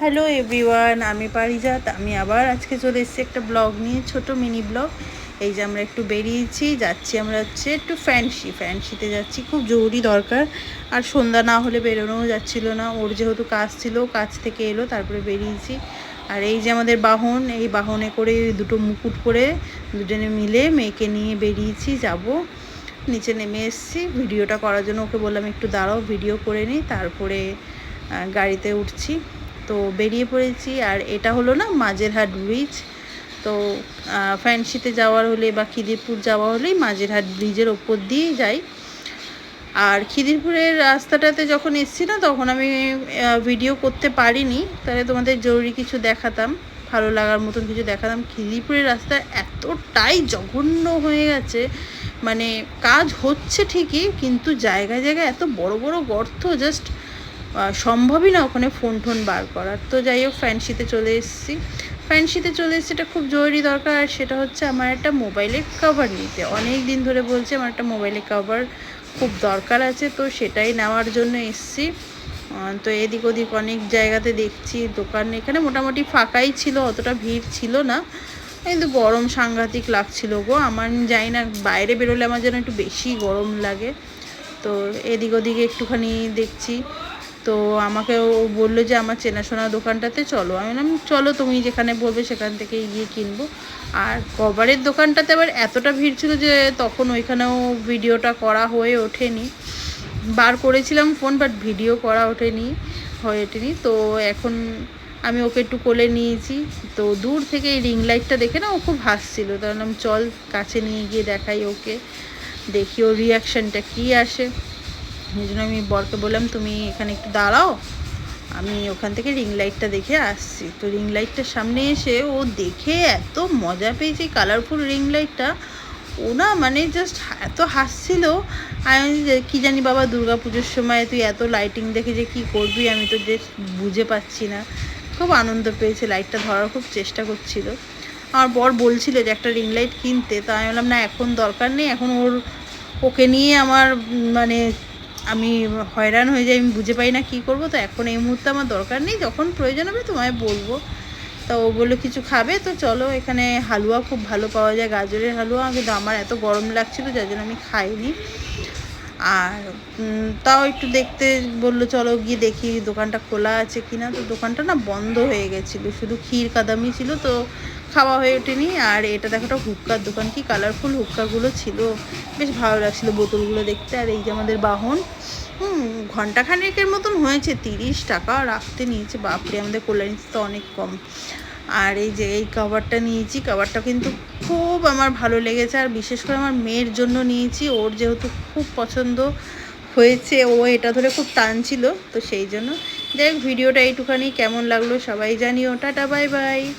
Hello everyone আমি পারিজাত। আমি আবার আজকে চলে এসেছি একটা ব্লগ নিয়ে, ছোট মিনি ব্লগ। এই যে আমরা একটু বেরিয়েছি, যাচ্ছি আমরা হচ্ছে একটু ফ্যান্সি ফ্যান্সিতে যাচ্ছি। খুব জরুরি দরকার। আর সন্ধ্যা না হলে বেরোনোও যাচ্ছিল না। ওর যেহেতু কাজ ছিল, কাজ থেকে এলো, তারপরে বেরিয়েছি। আর এই যে আমাদের বাহন, এই বাহনে করে দুটো মুকুট করে দুজনে মিলে মেয়েকে নিয়ে বেরিয়েছি, যাব। নিচে নেমে এসেছি। ভিডিওটা করার জন্য ওকে বললাম, একটু দাঁড়াও, ভিডিও করে নিই তারপরে গাড়িতে উঠছি। তো বেরিয়ে পড়েছি আর এটা হলো না মাঝেরহাট ব্রিজ তো ফ্যান্সিতে যাওয়ার হলে বা খিদিরপুর যাওয়া হলেই মাঝেরহাট ব্রিজের ওপর দিয়েই যাই। আর খিদিরপুরের রাস্তাটাতে যখন এসছি না, তখন আমি ভিডিও করতে পারিনি। তাহলে তোমাদের জরুরি কিছু দেখাতাম, ভালো লাগার মতন কিছু দেখাতাম। খিদিরপুরের রাস্তা এতটাই জঘন্য হয়ে গেছে মানে কাজ হচ্ছে ঠিকই, কিন্তু জায়গায় জায়গায় এত বড় বড় গর্ত জাস্ট সম্ভবই না ওখানে ফোন টোন বার করার। তো যাই হোক ফ্যান্সিতে চলে এসেছি। ফ্যান্সিতে চলে এসেছি, এটা খুব জরুরি দরকার। আর সেটা হচ্ছে আমার একটা মোবাইলের কভার নিতে। অনেক দিন ধরে বলছে আমার একটা মোবাইলের কভার খুব দরকার আছে, তো সেটাই নেওয়ার জন্য এসেছি। তো এদিক ওদিক অনেক জায়গাতে দেখছি, দোকান এখানে মোটামুটি ফাঁকাই ছিল, অতটা ভিড় ছিল না। কিন্তু গরম সাংঘাতিক লাগছিল গো। আমার যাই না, বাইরে বেরোলে আমার যেন একটু বেশি গরম লাগে। তো এদিক ওদিকে একটুখানি দেখছি। তো আমাকে ও বলল যে আমার চেনাশোনা দোকানটাতে চলো। আমি বললাম, চলো তুমি যেখানে বলবে সেখান থেকে গিয়ে কিনবো। আর কভারের দোকানটাতে আবার এতটা ভিড় ছিল যে তখন ওইখানেও ভিডিওটা করা হয়ে ওঠেনি। বার করেছিলাম ফোন বাট ভিডিও করা ওঠেনি, হয়ে ওঠেনি। তো এখন আমি ওকে একটু কোলে নিয়েছি। তো দূর থেকে এই রিং লাইটটা দেখে না ও খুব হাসছিল। তো বললাম, চল কাছে নিয়ে গিয়ে দেখাই ওকে, দেখি ওর রিয়াকশানটা কী আসে। এই জন্য আমি বরকে বললাম, তুমি এখানে একটু দাঁড়াও। আমি ওখান থেকে রিং লাইটটা দেখে আসছি। তো রিং লাইটটার সামনে এসে ও দেখে এত মজা পেয়েছে কালারফুল রিং লাইটটা ও না মানে জাস্ট এত হাসছিল। আমি কী জানি বাবা দুর্গা পুজোর সময় তুই এত লাইটিং দেখে যে কী করবি? আমি তো যে বুঝে পাচ্ছি না। খুব আনন্দ পেয়েছে লাইটটা ধরার খুব চেষ্টা করছিল। আমার বর বলছিল যে, একটা রিং লাইট কিনতে। তো আমি বললাম, না, এখন দরকার নেই। এখন ওর, ওকে নিয়ে আমার মানে আমি হয়রান হয়ে যাই, আমি বুঝে পাই না কি করব। তো এখন এই মুহূর্তে আমার দরকার নেই, যখন প্রয়োজন হবে তোমায় বলব। তা ও বলল, কিছু খাবে? তো চলো, এখানে হালুয়া খুব ভালো পাওয়া যায়, গাজরের হালুয়া। কিন্তু আমার এত গরম লাগছিল, যার জন্য আমি খাইনি। আর তাও একটু দেখতে বলল, চলো গিয়ে দেখি দোকানটা খোলা আছে কিনা। তো দোকানটা না বন্ধ হয়ে গেছিল, শুধু ক্ষীর কাদামি ছিল তো খাওয়া হয়ে ওঠেনি। আর এটা দেখো একটা হুক্কার দোকান, কি কালারফুল হুক্কাগুলো ছিল। বেশ ভালো লাগছিল বোতলগুলো দেখতে। আর এই যে আমাদের বাহন, হুম ঘন্টাখানেকের মতন হয়েছে, তিরিশ টাকা রাখতে নিয়েছে। বাপরে, আমাদের কল্যাণীতে তো অনেক কম। আর এই যে এই কভারটা নিয়েছি কভারটা কিন্তু খুব আমার ভালো লেগেছে। আর বিশেষ করে আমার মেয়ের জন্য নিয়েছি, ওর যেহেতু খুব পছন্দ হয়েছে, ও এটা ধরে খুব টানছিল, তো সেই জন্য। যাই ভিডিওটা এইটুখানি, কেমন লাগল সবাই জানিও। Ta ta, bye bye.